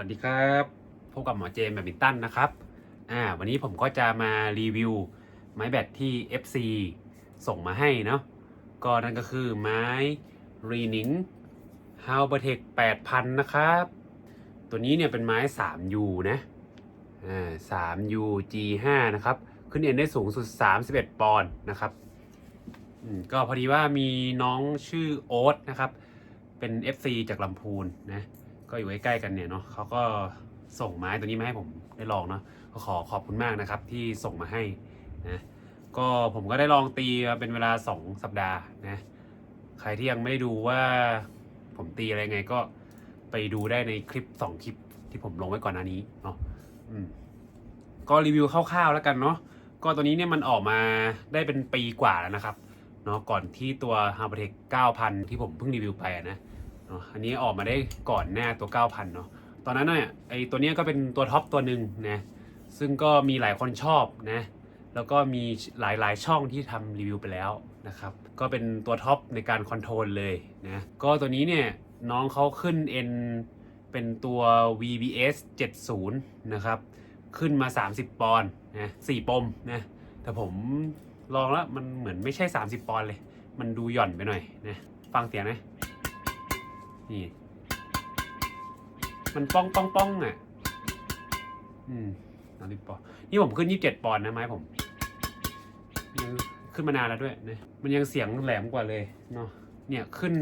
วัสดีครับพบกับหมอเจมส์แบดมินตันนะครับอ่าวันนี้ผมก็จะมารีวิวไม้แบตที่ FC ส่งมาให้เนาะก็นั่นก็คือไม้รีนิง h a l b e r t e c 8,000 นะครับ ตัวนี้เนี่ยเป็นไม้ 3U นะอ่า 3U G5 นะครับ ขึ้นเอ็นได้สูงสุด 31 ปอนด์นะครับก็พอดีว่ามีน้องชื่อโอ๊ตนะครับ เป็น FC จากลำพูนนะ ก็อยู่ใกล้ๆกันเนี่ยเนาะเขาก็ส่งไม้ตัวนี้มาให้ผมได้ลองเนาะก็ขอขอบคุณมากนะครับที่ส่งมาให้นะก็ผมก็ได้ลองตีมาเป็นเวลา 2 สัปดาห์นะใครที่ยังไม่ได้ดูว่าผมตีอะไรไงก็ไปดูได้ในคลิป 2 คลิปที่ผมลงไว้ก่อนหน้านี้เนาะอืมก็รีวิวคร่าวๆแล้วกันเนาะก็ตัวนี้เนี่ยมันออกมาได้เป็นปีกว่าแล้วนะครับเนาะก่อนที่ตัว h a r b o r t e c 9,000 ที่ผมเพิ่งรีวิวไปนะ เนอะอันนี้ออกมาได้ก่อนหน้าตัว 9,000 เนาะตอนนั้นเนี่ยไอตัวเนี้ยก็เป็นตัวท็อปตัวหนึ่งนะซึ่งก็มีหลายคนชอบนะแล้วก็มีหลายๆช่องที่ทำรีวิวไปแล้วนะครับก็เป็นตัวท็อปในการคอนโทรลเลยนะก็ตัวนี้เนี่ยน้องเขาขึ้น N เป็นตัว VBS 70 นะครับ ขึ้นมา 30 ปอนด์นะ4ปมนะแต่ผมลองแล้วมันเหมือนไม่ใช่ 30 ปอนด์เลย มันดูหย่อนไปหน่อยนะฟังเสียงนะ นี่ มันป้องป้องป้องอะ อืมสามสิบปอนด์นี่ผมขึ้นยี่สิบเจ็ดปอนด์นะไม้ผมยังขึ้นมานานแล้วด้วยนะมันยังเสียงแหลมกว่าเลยเนาะเนี่ยขึ้น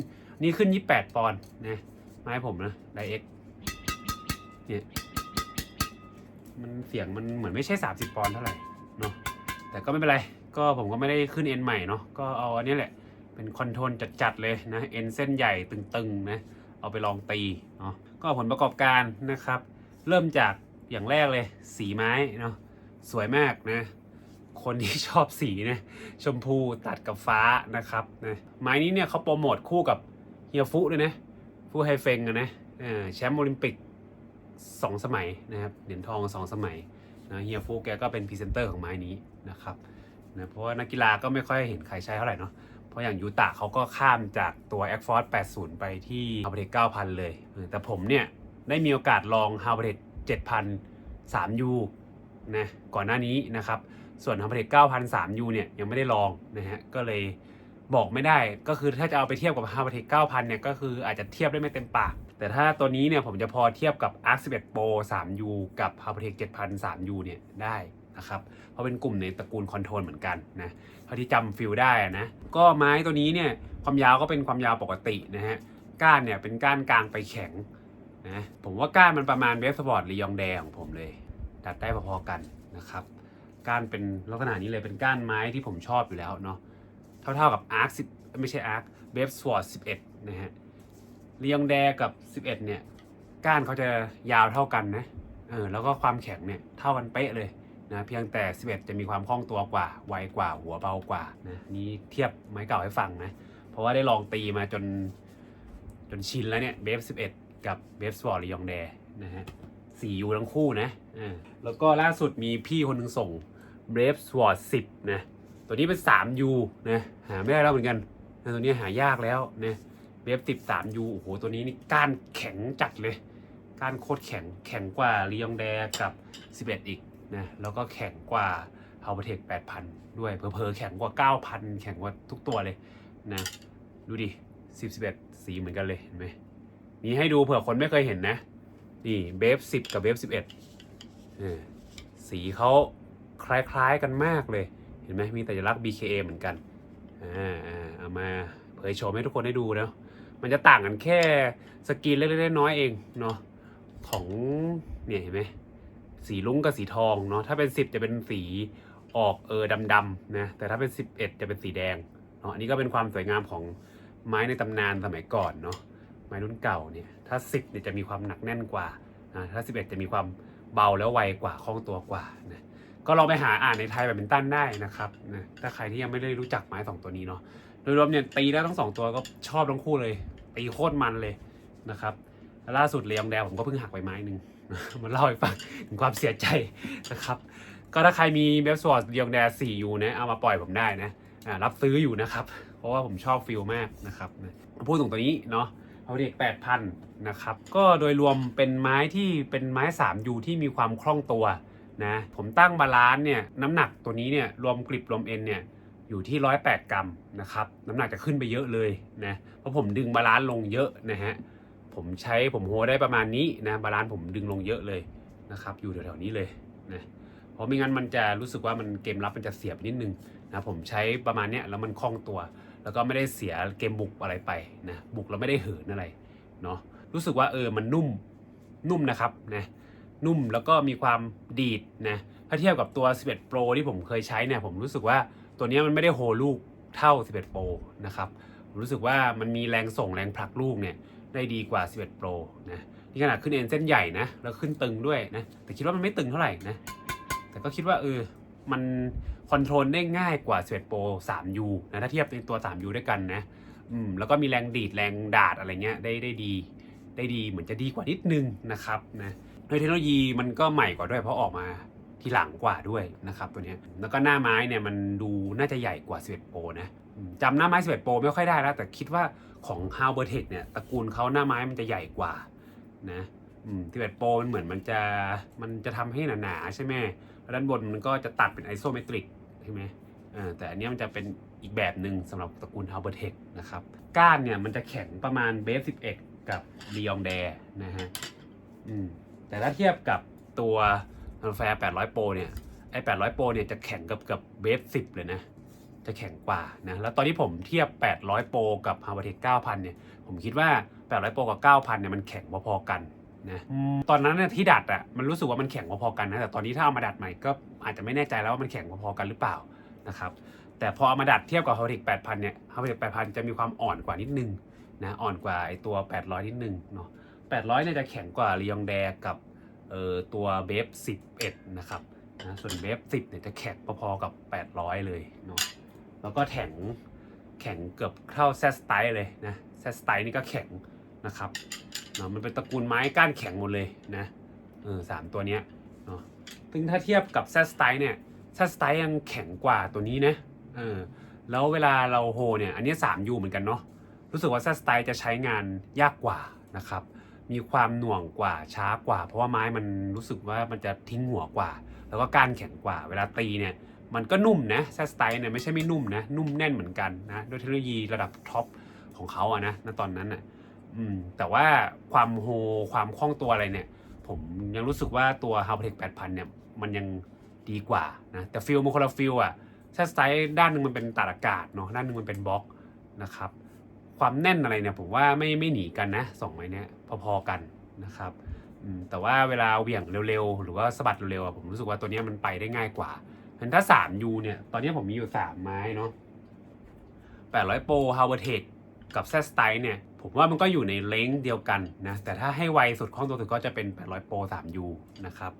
นี่ขึ้นยี่สิบแปดปอนด์นะไม้ผมนะไดเอ็กเนี่ยมันเสียงมันเหมือนไม่ใช่สามสิบปอนด์เท่าไหร่เนาะแต่ก็ไม่เป็นไร ก็ผมก็ไม่ได้ขึ้นเอ็นใหม่เนาะก็เอาอันนี้แหละ เป็นคอนโทรลจัดๆเลยนะเอ็นเส้นใหญ่ตึงๆนะเอาไปลองตีเนาะก็ผลประกอบการนะครับ เริ่มจากอย่างแรกเลย สีไม้เนาะสวยมากนะคนที่ชอบสีนะชมพูตัดกับฟ้านะครับนะไม้นี้เนี่ยเขาโปรโมทคู่กับเฮียฟุด้วยนะฟูไฮเฟงนะแชมป์โอลิมปิกสองสมัยนะครับเหรียญทองสองสมัยนะเฮียฟุแกก็เป็นพรีเซนเตอร์ของไม้นี้นะครับนะเพราะว่านักกีฬาก็ไม่ค่อยเห็นใครใช้เท่าไหร่เนาะ เพราะอย่างยูตะเขาก็ข้ามจากตัว a i r Force 80 ไปที่ h a r v a r d 9,000 เลย แต่ผมเนี่ยได้มีโอกาสลอง h a r v a r d 7,000 3U นะก่อนหน้านี้นะครับ ส่วน h a r v a r d 9,000 3U เนี่ยยังไม่ได้ลองนะฮะก็เลยบอกไม่ได้ก็คือถ้าจะเอาไปเทียบกับ h a r v a r d 9,000 เนี่ยก็คืออาจจะเทียบได้ไม่เต็มปาก แต่ถ้าตัวนี้เนี่ยผมจะพอเทียบกับ Arc 11 Pro 3U กับ h a r v a r d 7,000 3U เนี่ยได้นะครับเพราะเป็นกลุ่มในตระกูลคอนโทรลเหมือนกันนะ เท่าที่จำฟิลได้อะนะก็ไม้ตัวนี้เนี่ยความยาวก็เป็นความยาวปกตินะฮะก้านเนี่ยเป็นก้านกลางไปแข็งนะผมว่าก้านมันประมาณเวฟสปอร์ตลียองแดของผมเลยดัดได้พอๆกันนะครับก้านเป็นลักษณะนี้เลยเป็นก้านไม้ที่ผมชอบอยู่แล้วเนาะเท่าๆกับอาร์คสิไม่ใช่อาร์คเบฟสวอร์ดสิบเอ็ดนะฮะลียองแดกับสิบเอ็ดเนี่ยก้านเขาจะยาวเท่ากันนะเออแล้วก็ความแข็งเนี่ยเท่ากันเป๊ะเลย นะเพียงแต่ 11 จะมีความคล่องตัวกว่า ไวกว่าหัวเบากว่านะนี่เทียบไม้เก่าให้ฟังนะ เพราะว่าได้ลองตีมาจนจนชินแล้วเนี่ยเบฟ11 กับเบฟสปอร์ตหรือยองแดนะฮะสี่ยูทั้งคู่นะอ่าแล้วก็ล่าสุดมีพี่คนหนึ่งส่งเบฟสปอร์ต10นะตัวนี้เป็น 3U นะหาไม่ได้แล้วเหมือนกันนะตัวนี้หายากแล้วนะเบฟ10 3U โอ้โห ตัวนี้นี่ก้านแข็งจัดเลย ก้านโคตรแข็ง แข็งกว่าลียองแดกับ 11 อีก นะแล้วก็แข็งกว่า h a l b e r t e c 8,000 ด้วยเพอเพอๆแข็งกว่า 9,000 แข็งกว่าทุกตัวเลยนะดูดิ10 11 สีเหมือนกันเลยเห็นไหมนี่ให้ดูเผื่อคนไม่เคยเห็นนะ นี่เบฟ10 กับเบฟ11เออสีเขาคล้ายๆกันมากเลย เห็นไหมมีแต่ลักษณ์ BKA เหมือนกันอ่าอ่าเอามาเผยโฉมให้ทุกคนได้ดูนะมันจะต่างกันแค่สกรีนเล็กๆน้อยๆเองเนาะของเนี่ยเห็นไหม สีลุ้งกับสีทองเนาะถ้าเป็น 10 จะเป็นสีออกเออดำๆนะแต่ถ้าเป็น 11 จะเป็นสีแดงเนาะอันนี้ก็เป็นความสวยงามของไม้ในตำนานสมัยก่อนเนาะไม้รุ่นเก่าเนี่ยถ้า 10เนี่ยจะมีความหนักแน่นกว่านะถ้า 11 จะมีความเบาแล้วไวกว่าคล่องตัวกว่านะก็ลองไปหาอ่านในไทยแบบเป็นตั้นได้นะครับนะถ้าใครที่ยังไม่ได้รู้จักไม้สองตัวนี้เนาะโดยรวมเนี่ยตีแล้วทั้งสองตัวก็ชอบทั้งคู่เลยตีโคตรมันเลยนะครับและล่าสุดเลียงแดงผมก็เพิ่งหักไปไม้หนึ่ง มาเล่าให้ฟังถึงความเสียใจนะครับ ก็ถ้าใครมีเบฟสวอร์ดเดียงแดสี่ยูนะเอามาปล่อยผมได้นะรับซื้ออยู่นะครับ เพราะว่าผมชอบฟิลมากนะครับพูดถึงตัวนี้เนาะเอาเด็ก8,000นะครับ ก็โดยรวมเป็นไม้ที่เป็นไม้ 3U ที่มีความคล่องตัวนะ ผมตั้งบาลานซ์เนี่ยน้ำหนักตัวนี้เนี่ยรวมกริบรวมเอ็นเนี่ยอยู่ที่ 108 กรัมนะครับ น้ำหนักจะขึ้นไปเยอะเลยนะ เพราะผมดึงบาลานซ์ลงเยอะนะฮะ ผมใช้ผมโฮได้ประมาณนี้นะบาลานซ์ผมดึงลงเยอะเลยนะครับ อยู่แถวๆนี้เลยนะเพราะไม่งั้นมันจะรู้สึกว่ามันเกมรับมันจะเสียบนิดนึงนะผมใช้ประมาณเนี้ยแล้วมันคล่องตัว แล้วก็ไม่ได้เสียเกมบุกอะไรไปนะบุกแล้วไม่ได้เหินอะไรเนาะรู้สึกว่าเออมันนุ่มนุ่มนะครับนะนุ่มแล้วก็มีความดีดนะถ้าเทียบกับตัว 11 Pro ที่ผมเคยใช้เนี่ยผมรู้สึกว่าตัวนี้มันไม่ได้โฮลูกเท่า 11 Pro นะครับรู้สึกว่ามันมีแรงส่งแรงผลักลูกเนี่ย ได้ดีกว่า 11 Pro นะนี่ขนาดขึ้นเอ็นเส้นใหญ่นะแล้วขึ้นตึงด้วยนะแต่คิดว่ามันไม่ตึงเท่าไหร่นะแต่ก็คิดว่าเออมันคอนโทรลได้ง่ายกว่า11 Pro 3U นะถ้าเทียบเป็นตัว 3U ด้วยกันนะอืมแล้วก็มีแรงดีดแรงดาดอะไรเงี้ยได้ได้ดี ได้ดีเหมือนจะดีกว่านิดนึงนะครับนะโดยเทคโนโลยีมันก็ใหม่กว่าด้วยเพราะออกมา ทีหลังกว่าด้วยนะครับตัวนี้แล้วก็หน้าไม้เนี่ยมันดูน่าจะใหญ่กว่า 11 Pro นะจำหน้าไม้ 11 Pro ไม่ค่อยได้แล้ว แต่คิดว่าของ h a l b e r t e c เนี่ยตระกูลเขาหน้าไม้มันจะใหญ่กว่านะ11 Pro มันเหมือนมันจะมันจะทำให้หนาๆใช่ไหมด้านบนมันก็จะตัดเป็นไอโซเมตริกใช่ไหมแต่อันนี้มันจะเป็นอีกแบบหนึ่งสำหรับตระกูล h a l b e r t e c นะครับก้านเนี่ยมันจะแข็งประมาณเบส11 กับ l ียองแดนะฮะแต่ถ้าเทียบกับตัว อัลแฟร์800 Pro เนี่ย ไอ้ 800 Pro เนี่ยจะแข็งกับกับเบส10 เลยนะ จะแข็งกว่านะ แล้วตอนที่ผมเทียบ 800 Pro กับ h a l b e r t e c 9,000 เนี่ย ผมคิดว่า 800 Pro กับ 9,000 เนี่ยมันแข็งพอๆกันนะตอนนั้นเนี่ยที่ดัดอะมันรู้สึกว่ามันแข็งพอๆกันนะแต่ตอนนี้ถ้าเอามาดัดใหม่ก็อาจจะไม่แน่ใจแล้วว่ามันแข็งพอๆกันหรือเปล่านะครับแต่พอเอามาดัดเทียบกับ h a l t e c 8,000เนี่ย h a l t e c 8,000 จะมีความอ่อนกว่านิดนึงนะอ่อนกว่าไอตัว 800 นิดนึงเนาะ800เนี่ยจะแข็งกว่า l ียองแดกับ เอ่อตัวเบฟ11 นะครับนะส่วนเบฟ10เนี่ยจะแข็งพอๆกับ 800 เลยเนาะแล้วก็แข็งแข็งเกือบเท่าแซสไตเลยนะแซสไตนี่ก็แข็งนะครับเนาะมันเป็นตระกูลไม้ก้านแข็งหมดเลยนะเออสามตัวเนี้ยเนาะซึ่งถ้าเทียบกับแซสไตเนี่ยแซสไตยังแข็งกว่าตัวนี้นะเออแล้วเวลาเราโฮเนี่ยอันนี้ 3U เหมือนกันเนาะรู้สึกว่าแซสไตจะใช้งานยากกว่านะครับ มีความหน่วงกว่าช้ากว่า เพราะว่าไม้มันรู้สึกว่ามันจะทิ้งหัวกว่า แล้วก็ก้านแข็งกว่า เวลาตีเนี่ยมันก็นุ่มนะแซสไตเนี่ยไม่ใช่ไม่นุ่มนะนุ่มแน่นเหมือนกันนะด้วยเทคโนโลยีระดับท็อปของเขาอะนะณตอนนั้นอะอืมแต่ว่าความโฮความคล่องตัวอะไรเนี่ย ผมยังรู้สึกว่าตัว h a l t e c 8,000 เนี่ย มันยังดีกว่านะแต่ฟิลมันคนละฟิลอะแซสไตด้านหนึ่งมันเป็นตาดอากาศเนาะด้านหนึ่งมันเป็นบล็อกนะครับ ความแน่นอะไรเนี่ยผมว่าไม่ไม่หนีกันนะสองไม้เนี้ยพอๆกันนะครับแต่ว่าเวลาเหวี่ยงเร็วๆ หรือว่าสะบัดเร็วๆอะผมรู้สึกว่าตัวเนี้ยมันไปได้ง่ายกว่าเห็นถ้า 3U เนี่ย ตอนนี้ผมมีอยู่ 3 ไม้เนาะ800 Pro h a l b e r t e c กับแซสไตเนี่ย ผมว่ามันก็อยู่ในเลนเดียวกันนะ แต่ถ้าให้ไวสุดคล่องตัวสุดก็จะเป็น 800 Pro 3U นะครับ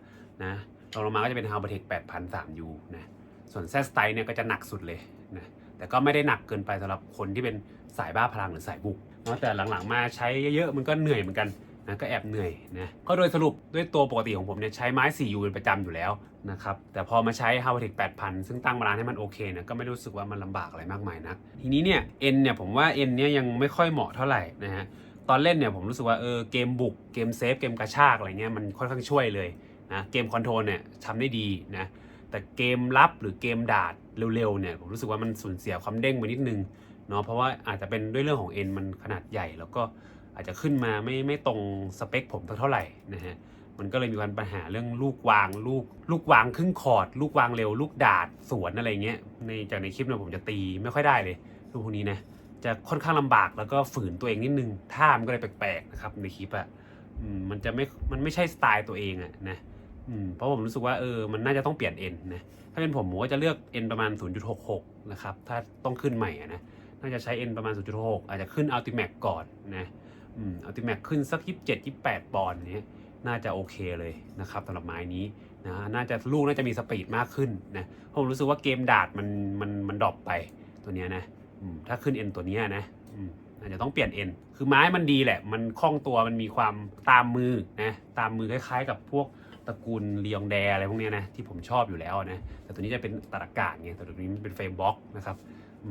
นะรองลงมาก็จะเป็น h a l b e r t e c 8,000 3U นะ ส่วนแซสไตเนี่ยก็จะหนักสุดเลยนะ แต่ก็ไม่ได้หนักเกินไปสำหรับคนที่เป็น สายบ้าพลังหรือสายบุกเนาะแต่หลังๆมาใช้เยอะๆมันก็เหนื่อยเหมือนกันนะก็แอบเหนื่อยนะก็โดยสรุปด้วยตัวปกติของผมเนี่ยใช้ไม้ 4U เป็นประจำอยู่แล้วนะครับแต่พอมาใช้ h a l t e c 8,000 ซึ่งตั้งบาลานซ์ให้มันโอเคเนี่ยก็ไม่รู้สึกว่ามันลำบากอะไรมากมายนักทีนี้เนี่ย N เนี่ยผมว่า N เนี่ยยังไม่ค่อยเหมาะเท่าไหร่นะฮะตอนเล่นเนี่ยผมรู้สึกว่าเออเกมบุกเกมเซฟเกมกระชากอะไรเงี้ยมันค่อนข้างช่วยเลยนะเกมคอนโทรลเนี่ยทำได้ดีนะแต่เกมรับหรือเกมดาดเร็วๆเนี่ยผมรู้สึกว่ามันสูญเสียความเด้งไปนิดนึง เนาะเพราะว่าอาจจะเป็นด้วยเรื่องของเอ็นมันขนาดใหญ่ แล้วก็อาจจะขึ้นมาไม่ไม่ตรงสเปคผมเท่าไหร่นะฮะมันก็เลยมีปัญหาเรื่องลูกวางลูกลูกวางครึ่งคอร์ด ลูกวางเร็ว ลูกดาดสวนอะไรเงี้ยในจากในคลิปเนี่ยผมจะตีไม่ค่อยได้เลยลูกพวกนี้นะจะค่อนข้างลำบากแล้วก็ฝืนตัวเองนิดนึงท่ามันก็เลยแปลกๆนะครับในคลิปอะมันจะไม่มันไม่ใช่สไตล์ตัวเองอะนะเพราะผมรู้สึกว่าเออมันน่าจะต้องเปลี่ยนเอ็นนะถ้าเป็นผมผมก็จะเลือกเอ็นประมาณ 0.66 นะครับ ถ้าต้องขึ้นใหม่ะนะ น่าจะใช้ N ประมาณ 0.6 อาจจะขึ้น Ultimate ก่อนนะอืม Ultimate ขึ้นสัก 27 28 ปอนด์เนี้ยน่าจะโอเคเลยนะครับสำหรับไม้นี้นะน่าจะลูกน่าจะมีสปีดมากขึ้นนะผมรู้สึกว่าเกมดาดมันมันมันดรอปไปตัวเนี้ยนะอืมถ้าขึ้น N ตัวเนี้ยนะอืมอาจจะต้องเปลี่ยน N คือไม้มันดีแหละ มันคล่องตัวมันมีความตามมือนะตามมือคล้ายๆ กับพวกตระกูลเลียงแดอะไรพวกนี้นะที่ผมชอบอยู่แล้วนะแต่ตัวนี้จะเป็นตดอากาศไงแต่ตัวนี้มันเป็นเฟรมบล็อกนะครับ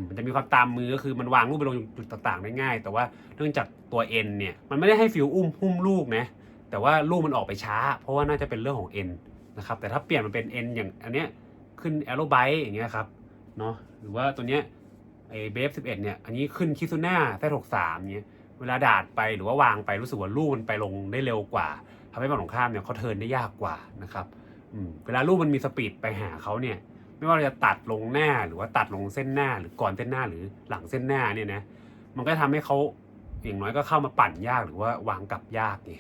มันจะมีความตามมือก็คือมันวางลูกไปลงจุดต่างๆได้ง่าย แต่ว่าเนื่องจากตัวเอ็นเนี่ยมันไม่ได้ให้ฟิลอุ้มหุ้มลูกนะแต่ว่าลูกมันออกไปช้า เพราะว่าน่าจะเป็นเรื่องของเอ็นนะครับแต่ถ้าเปลี่ยนมันเป็นเอ็นอย่างอันเนี้ยขึ้นแอโรไบต์อย่างเงี้ยครับเนาะหรือว่าตัวเนี้ยไอเบฟสิบเอ็ดเนี่ยอันนี้ขึ้นคิซูน่าแท้หกสามเงี้ยเวลาดาดไปหรือว่าวางไปรู้สึกว่าลูกมันไปลงได้เร็วกว่าทำให้ฝั่งตรงข้ามเนี่ยเขาเทินได้ยากกว่านะครับอืมเวลาลูกมันมีสปีดไปหาเขาเนี่ย ไม่ว่าเราจะตัดลงหน้าหรือว่าตัดลงเส้นหน้าหรือก่อนเส้นหน้าหรือหลังเส้นหน้าเนี่ยนะมันก็ทำให้เขาอย่างน้อยก็เข้ามาปั่นยากหรือว่าวางกลับยากไง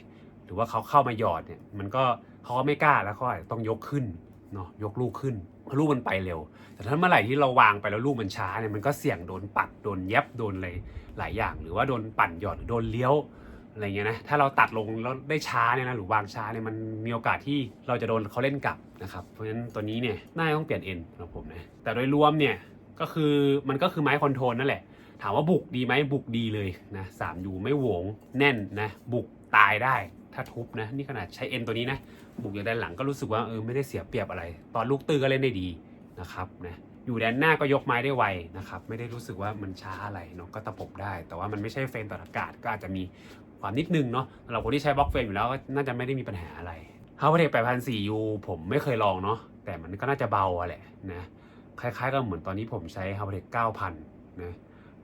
หรือว่าเขาเข้ามาหยอดเนี่ยมันก็เขาก็ไม่กล้าแล้วเขาอาจจะต้องยกขึ้นเนาะยกลูกขึ้นเพราะลูกมันไปเร็ว แต่ถ้าเมื่อไหร่ที่เราวางไปแล้วลูกมันช้าเนี่ยมันก็เสี่ยงโดนปัดโดนเย็บโดนอะไรหลายอย่าง หรือว่าโดนปั่นหยอดหรือโดนเลี้ยว อะไรเงี้ยนะถ้าเราตัดลงแล้วได้ช้าเนี่ยนะหรือวางช้าเนี่ยมันมีโอกาสที่เราจะโดนเขาเล่นกลับนะครับเพราะฉะนั้นตัวนี้เนี่ยน่าต้องเปลี่ยนเอ็นสำหรับผมนะแต่โดยรวมเนี่ยก็คือมันก็คือไม้คอนโทรลนั่นแหละ ถามว่าบุกดีไหมบุกดีเลยนะสามยูไม่หวงแน่นนะบุกตายได้ถ้าทุบนะนี่ขนาดใช้เอ็นตัวนี้นะบุกอยู่ด้านหลังก็รู้สึกว่าเออไม่ได้เสียเปรียบอะไร ตอนลูกตื้อก็เล่นได้ดีนะครับนะอยู่แดนหน้าก็ยกไม้ได้ไวนะครับไม่ได้รู้สึกว่ามันช้าอะไรเนาะก็ตะปบได้ แต่ว่ามันไม่ใช่เฟรมต่ออากาศก็อาจจะมี ความนิดนึงเนาะสำหรับคนที่ใช้บล็อกเฟรมอยู่แล้วก็น่าจะไม่ได้มีปัญหาอะไรฮาวเวอร์เทค8,400ยูผมไม่เคยลองเนาะแต่มันก็น่าจะเบาอะแหละนะคล้ายๆกับเหมือนตอนนี้ผมใช้ฮาวเวอร์เทค9,000นะ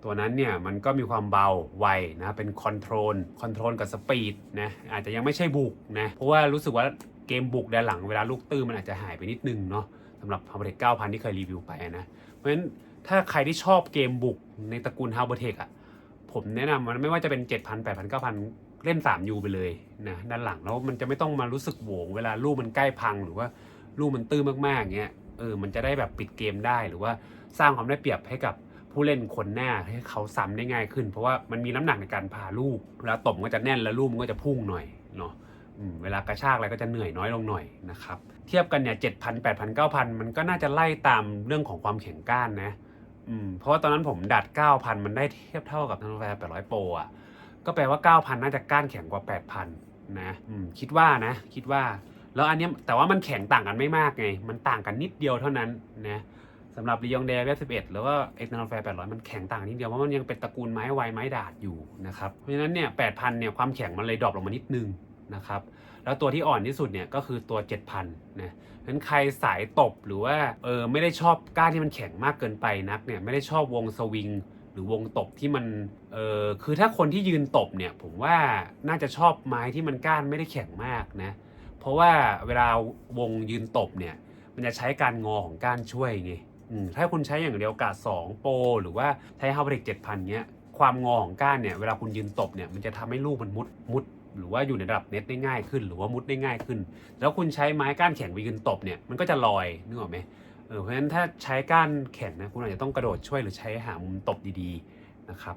ตัวนั้นเนี่ยมันก็มีความเบาไวนะเป็นคอนโทรลคอนโทรลกับสปีดนะอาจจะยังไม่ใช่บุกนะเพราะว่ารู้สึกว่าเกมบุกด้านหลังเวลาลูกตื้อมันอาจจะหายไปนิดนึงเนาะสำหรับ h a r b o r t e c 9,000ที่เคยรีวิวไปนะเพราะฉะนั้นถ้าใครที่ชอบเกมบุกในตระกูล h a r b o r t e c อะ ผมแนะนำมันไม่ว่าจะเป็น 7,000 8,000 9,000 เล่น 3U ไปเลยนะด้านหลังแล้วมันจะไม่ต้องมารู้สึกโหวงเวลาลูกมันใกล้พังหรือว่าลูกมันตื้อมากๆเงี้ยเออมันจะได้แบบปิดเกมได้หรือว่าสร้างความได้เปรียบให้กับผู้เล่นคนหน้าให้เขาซ้ำได้ง่ายขึ้น เพราะว่ามันมีน้ำหนักในการพาลูกเวลาตบก็จะแน่นแล้วลูกมันก็จะพุ่งหน่อยเนาะเวลากระชากอะไรก็จะเหนื่อยน้อยลงหน่อยนะครับเทียบกันเนี่ยเจ็ดพันแปดพันเก้าพันมันก็น่าจะไล่ตามเรื่องของความแข็งก้านนะ อืมเพราะว่าตอนนั้นผมดัดเก้าพันมันได้เทียบเท่ากับทางแฟร์แปดร้อยโปรอะ ก็แปลว่าเก้าพันน่าจะก้านแข็งกว่าแปดพันนะอืมคิดว่านะ คิดว่า แล้วอันเนี้ยแต่ว่ามันแข็งต่างกันไม่มากไง มันต่างกันนิดเดียวเท่านั้นนะสำหรับรียองเดย์เวสิบเอ็ดหรือว่าเอ็กซ์นอลแฟร์แปดร้อยมันแข็งต่างนิดเดียวเพราะมันยังเป็นตระกูลไม้ไวไม้ดาดอยู่นะครับ เพราะฉะนั้นเนี่ยแปดพันเนี่ยความแข็งมันเลยดรอปลงมานิดนึงนะครับ แล้วตัวที่อ่อนที่สุดเนี่ยก็คือตัวเจ็ดพันนะเพราะฉะนั้นใครสายตบหรือว่าเออไม่ได้ชอบก้านที่มันแข็งมากเกินไปนักเนี่ยไม่ได้ชอบวงสวิงหรือวงตบที่มันเออคือถ้าคนที่ยืนตบเนี่ยผมว่าน่าจะชอบไม้ที่มันก้านไม่ได้แข็งมากนะเพราะว่าเวลาวงยืนตบเนี่ยมันจะใช้การงอของก้านช่วยไงถ้าคุณใช้อย่างเดียวกาด2โปรหรือว่าใช้ฮาวเวอร์เจ็ดพันเนี้ยความงอของก้านเนี่ยเวลาคุณยืนตบเนี่ยมันจะทำให้ลูกมันมุดมุด หรือว่าอยู่ในระดับเน็ตได้ง่ายขึ้น หรือว่ามุดได้ง่ายขึ้น แล้วคุณใช้ไม้ก้านแข็งไปยืนตบเนี่ยมันก็จะลอยนึกออกไหมเออเพราะฉะนั้นถ้าใช้ก้านแข็งนะคุณอาจจะต้องกระโดดช่วยหรือใช้หามุมตบดีๆนะครับ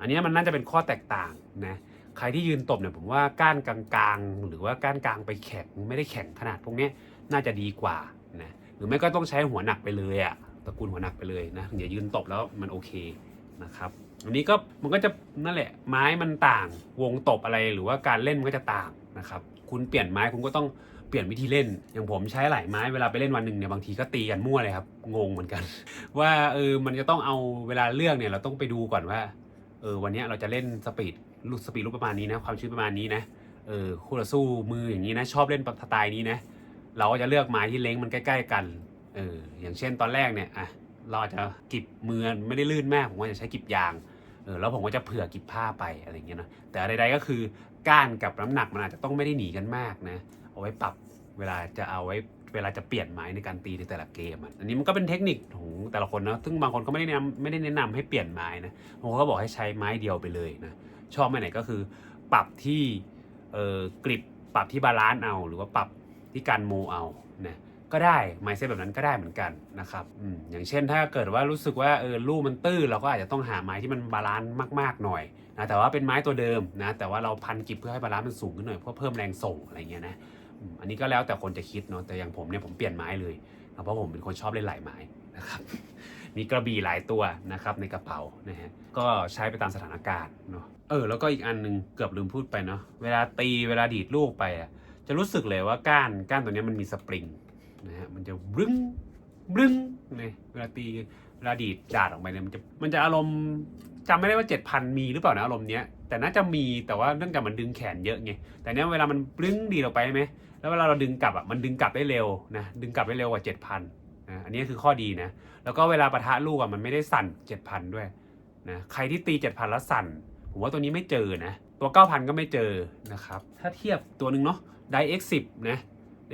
อันนี้มันน่าจะเป็นข้อแตกต่างนะใครที่ยืนตบเนี่ยผมว่าก้านกลางๆ หรือว่าก้านกลางไปแข็งไม่ได้แข็งขนาดพวกนี้น่าจะดีกว่านะหรือไม่ก็ต้องใช้หัวหนักไปเลยอะตระกูลหัวหนักไปเลยนะถึงจะยืนตบแล้วมันโอเค นะครับอันนี้ก็มันก็จะนั่นแหละไม้มันต่างวงตบอะไรหรือว่าการเล่นมันก็จะต่างนะครับ คุณเปลี่ยนไม้คุณก็ต้องเปลี่ยนวิธีเล่น อย่างผมใช้หลายไม้เวลาไปเล่นวันหนึ่งเนี่ยบางทีก็ตีกันมั่วเลยครับงงเหมือนกัน ว่าเออมันจะต้องเอาเวลาเลือกเนี่ยเราต้องไปดูก่อนว่าเออวันนี้เราจะเล่นสปีดลูกสปีดลูกประมาณนี้นะความชื้นประมาณนี้นะเออคู่ต่อสู้มืออย่างนี้นะชอบเล่นสไตล์นี้นะเราก็จะเลือกไม้ที่เล้งมันใกล้ ๆ กันเอออย่างเช่นตอนแรกเนี่ยอะ เราอาจจะกิบมือไม่ได้ลื่นมากผมก็จะใช้กิบยางเออแล้วผมก็จะเผื่อกิบผ้าไปอะไรเงี้ยนะแต่ใดๆก็คือก้านกับน้ำหนักมันอาจจะต้องไม่ได้หนีกันมากนะเอาไว้ปรับเวลาจะเอาไว้เวลาจะเปลี่ยนไม้ในการตีในแต่ละเกมอันนี้มันก็เป็นเทคนิคของแต่ละคนนะซึ่งบางคนก็ไม่ได้แนะนำไม่ได้แนะนำให้เปลี่ยนไม้นะผมก็บอกให้ใช้ไม้เดียวไปเลยนะชอบไม้ไหนก็คือ ปรับที่เออกริบปรับที่บาลานซ์เอา หรือว่าปรับที่การโมเอานะ ก็ได้ไม้เซตแบบนั้นก็ได้เหมือนกันนะครับอือย่างเช่นถ้าเกิดว่ารู้สึกว่าเออลูกมันตื้อเราก็อาจจะต้องหาไม้ที่มันบาลานซ์มาก ๆ หน่อยนะแต่ว่าเป็นไม้ตัวเดิมนะแต่ว่าเราพันกิบเพื่อให้บาลานซ์มันสูงขึ้นหน่อยเพื่อเพิ่มแรงส่งอะไรเงี้ยนะอันนี้ก็แล้วแต่คนจะคิดเนาะแต่อย่างผมเนี่ยผมเปลี่ยนไม้เลยเพราะผมเป็นคนชอบเล่นหลายไม้นะครับมีกระบี่หลายตัวนะครับในกระเป๋านะฮะก็ใช้ไปตามสถานการณ์เนาะเออแล้วก็อีกอันหนึงเกือบลืมพูดไปเนาะเวลาตีเวลาดีดลูกไปอะจะรู้สึกเลยว่าก้านก้านตัวนี้มันมีสปริง นะฮะมันจะบึ้งบึ้งเนี่ยเวลาตีเวลาดีดดาดออกไปเนี่ยมันจะมันจะอารมณ์จำไม่ได้ว่า 7,000 มีหรือเปล่านะอารมณ์เนี้ยแต่น่าจะมีแต่ว่าเนื่องจากมันดึงแขนเยอะไงแต่เนี้ยเวลามันปลึ้งดีดออกไปไหมแล้วเวลาเราดึงกลับอะมันดึงกลับได้เร็วนะดึงกลับได้เร็วกว่า 7,000นะอันนี้คือข้อดีนะแล้วก็เวลาปะทะลูกอะมันไม่ได้สั่น 7,000 ด้วยนะใครที่ตี 7,000 แล้วสั่นผมว่าตัวนี้ไม่เจอนะตัว 9,000 ก็ไม่เจอนะครับถ้าเทียบตัวหนึ่งเนาะได X10 นะ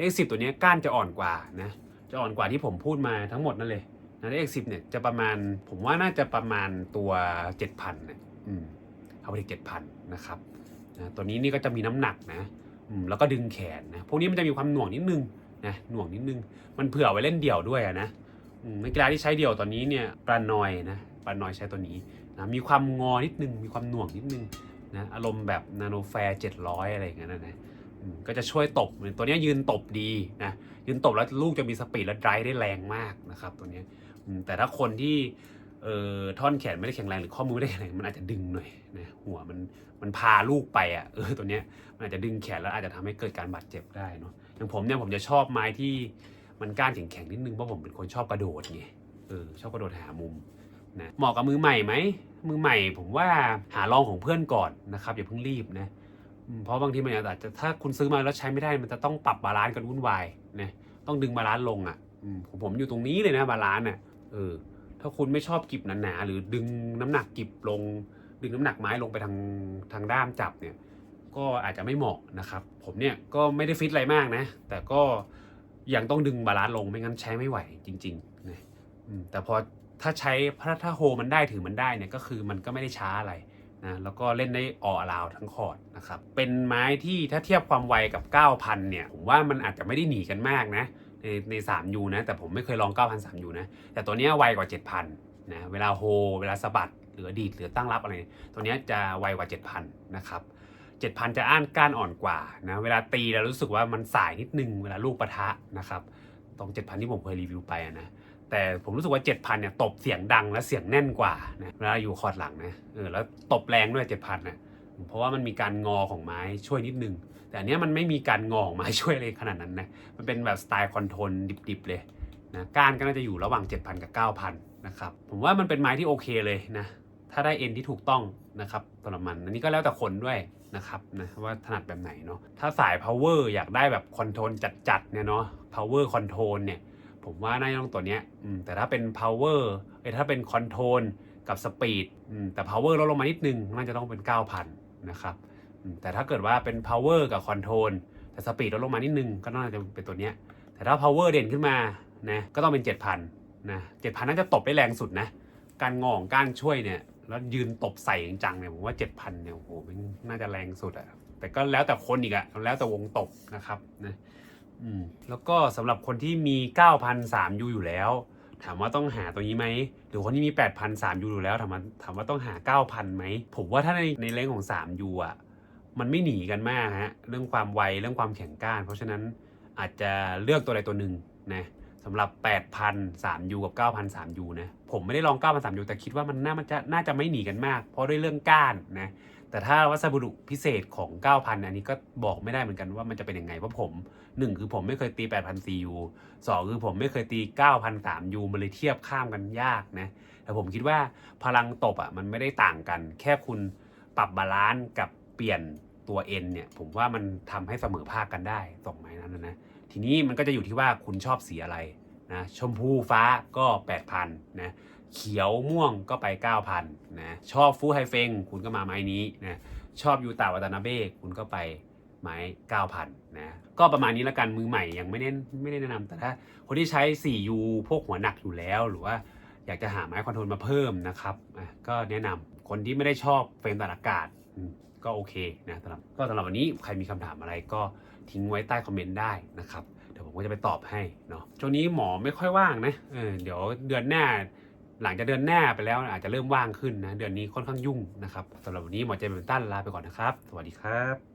X10 ตัวนี้ก้านจะอ่อนกว่านะจะอ่อนกว่าที่ผมพูดมาทั้งหมดนั่นเลยนะได X10 เนี่ยจะประมาณผมว่าน่าจะประมาณตัว7,000นะอืมเอาไปถึง7,000นะครับนะตัวนี้นี่ก็จะมีน้ำหนักนะอืมแล้วก็ดึงแขนนะพวกนี้มันจะมีความหน่วงนิดนึงนะหน่วงนิดนึง มันเผื่อไว้เล่นเดี่ยวด้วยอะนะอืมในกีฬาที่ใช้เดี่ยวตอนนี้เนี่ยปลานอยนะปลานอยใช้ตัวนี้นะมีความงอนิดนึง มีความหน่วงนิดนึงนะอารมณ์แบบนาโนแฟร์เจ็ดร้อยอะไรอย่างเงี้ยนะ ก็จะช่วยตบตัวนี้ยืนตบดีนะยืนตบแล้วลูกจะมีสปีดและไดรฟ์ได้แรงมากนะครับตัวนี้แต่ถ้าคนที่เอ่อท่อนแขนไม่ได้แข็งแรงหรือข้อมือไม่ได้แข็งแรงมันอาจจะดึงหน่อยนะหัวมันมันพาลูกไปอะเออตัวเนี้ยมันอาจจะดึงแขนแล้วอาจจะทำให้เกิดการบาดเจ็บได้เนาะอย่างผมเนี่ยผมจะชอบไม้ที่มันก้านแข็งๆนิดนึงเพราะผมเป็นคนชอบกระโดดไงเออชอบกระโดดหามุมนะเหมาะกับมือใหม่ไหมมือใหม่ผมว่าหาลองของเพื่อนก่อนนะครับอย่าเพิ่งรีบนะ เพราะบางทีมันอาจจะถ้าคุณซื้อมาแล้วใช้ไม่ได้มันจะต้องปรับบาลานซ์กันวุ่นวายนะต้องดึงบาลานซ์ลงอะอืมผมอยู่ตรงนี้เลยนะบาลานซ์อะเออถ้าคุณไม่ชอบกิบหนาๆหรือดึงน้ำหนักกิบลง ดึงน้ำหนักไม้ลงไปทางทางด้ามจับเนี่ย ก็อาจจะไม่เหมาะนะครับ ผมเนี่ยก็ไม่ได้ฟิตอะไรมากนะ แต่ก็ยังต้องดึงบาลานซ์ลงไม่งั้นใช้ไม่ไหวจริงๆนะแต่พอถ้าใช้ถ้าถ้าโฮมันได้ถือมันได้เนี่ยก็คือมันก็ไม่ได้ช้าอะไร นะแล้วก็เล่นได้ออลาวทั้งคอร์ดนะครับเป็นไม้ที่ถ้าเทียบความไวกับ 9,000 เนี่ย ผมว่ามันอาจจะไม่ได้หนีกันมากนะในใน 3U นะ แต่ผมไม่เคยลอง 9,000 3U นะ แต่ตัวนี้ไวกว่า 7,000 นะเวลาโฮ เวลาสะบัดหรือดีตหรือตั้งรับอะไร ตัวนี้จะไวกว่า 7,000 นะครับ7,000 จะอ้านก้านอ่อนกว่านะเวลาตีเรารู้สึกว่ามันสายนิดนึงเวลาลูกปะทะนะครับตรง 7,000 ที่ผมเคยรีวิวไปนะ แต่ผมรู้สึกว่า 7,000เนี่ยตบเสียงดังและเสียงแน่นกว่านะเวลาอยู่คอร์ดหลังนะเออแล้วตบแรงด้วย 7,000นะเพราะว่ามันมีการงอของไม้ช่วยนิดนึง แต่อันนี้มันไม่มีการงอของไม้ช่วยเลยขนาดนั้นนะมันเป็นแบบสไตล์คอนโทรลดิบๆเลยนะก้านก็น่าจะอยู่ระหว่าง 7,000 กับ 9,000 นะครับผมว่ามันเป็นไม้ที่โอเคเลยนะถ้าได้เอ็นที่ถูกต้องนะครับสำหรับมันอันนี้ก็แล้วแต่คนด้วยนะครับนะว่าถนัดแบบไหนเนาะถ้าสาย power อยากได้แบบคอนโทรลจัดๆเนี่ยเนาะ power control เนี่ย ผมว่าน่าจะต้องตัวเนี้ยแต่ถ้าเป็น power เอ้ถ้าเป็น control กับ speed แต่ power ลดลงมานิดนึงน่าจะต้องเป็น 9,000 นะครับ แต่ถ้าเกิดว่าเป็น power กับ control แต่ speed ลดลงมานิดนึงก็น่าจะเป็นตัวเนี้ย แต่ถ้า power เด่นขึ้นมานะก็ต้องเป็น 7,000 นะ7,000 น่าจะตบได้แรงสุดนะ การงองก้านช่วยเนี่ยแล้วยืนตบใส่จังๆเนี่ยผมว่า 7,000เนี่ยโอ้โหมันน่าจะแรงสุดอะแต่ก็แล้วแต่คนอีกอะแล้วแต่วงตบนะครับนะ อืมแล้วก็สำหรับคนที่มี 9,003ยูอยู่แล้ว ถามว่าต้องหาตัวนี้ไหมหรือคนที่มี 8,003ยูอยู่แล้วถามว่าถามว่าต้องหา 9,000ไหมผมว่าถ้าในในเลนของ3ยูอะมันไม่หนีกันมากฮะเรื่องความไวเรื่องความแข็งก้าน เพราะฉะนั้นอาจจะเลือกตัวใดตัวหนึ่งนะสำหรับ 8,000 3U กับ 9,000 3U นะ ผมไม่ได้ลอง 9,000 3U แต่คิดว่ามันน่ามันจะน่าจะไม่หนีกันมาก เพราะด้วยเรื่องก้านนะ แต่ถ้าวัสดุพิเศษของ 9,000 อันนี้ก็บอกไม่ได้เหมือนกันว่ามันจะเป็นยังไง เพราะผม 1 คือผมไม่เคยตี 8,000 4U 2 คือผมไม่เคยตี 9,000 3U มันเลยเทียบข้ามกันยากนะ แต่ผมคิดว่าพลังตบอะมันไม่ได้ต่างกัน แค่คุณปรับบาลานซ์กับเปลี่ยนตัว N เนี่ย ผมว่ามันทำให้เสมอภาคกันได้สองไม้นั้นนะ ทีนี้มันก็จะอยู่ที่ว่าคุณชอบสีอะไรนะ ชมพูฟ้าก็ 8,000 นะ เขียวม่วงก็ไป 9,000นะชอบฟูไฮเฟงคุณก็มาไม้นี้นะชอบยูตาวัตานาเบ้คุณก็ไปไม้9,000นะก็ประมาณนี้ละกันมือใหม่ยังไม่ได้ไม่ได้แนะนำแต่ถ้าคนที่ใช้ 4U พวกหัวหนักอยู่แล้วหรือว่าอยากจะหาไม้คอนโทรลมาเพิ่มนะครับก็แนะนำคนที่ไม่ได้ชอบเฟรมตัดอากาศก็โอเคนะสำหรับก็สำหรับวันนี้ใครมีคำถามอะไรก็ทิ้งไว้ใต้คอมเมนต์ได้นะครับ เดี๋ยวผมก็จะไปตอบให้เนาะช่วงนี้หมอไม่ค่อยว่างนะเออเดี๋ยวเดือนหน้า หลังจากเดือนหน้าไปแล้วอาจจะเริ่มว่างขึ้นนะ เดือนนี้ค่อนข้างยุ่งนะครับสำหรับวันนี้หมอเจมส์เบนตันลาไปก่อนนะครับ สวัสดีครับ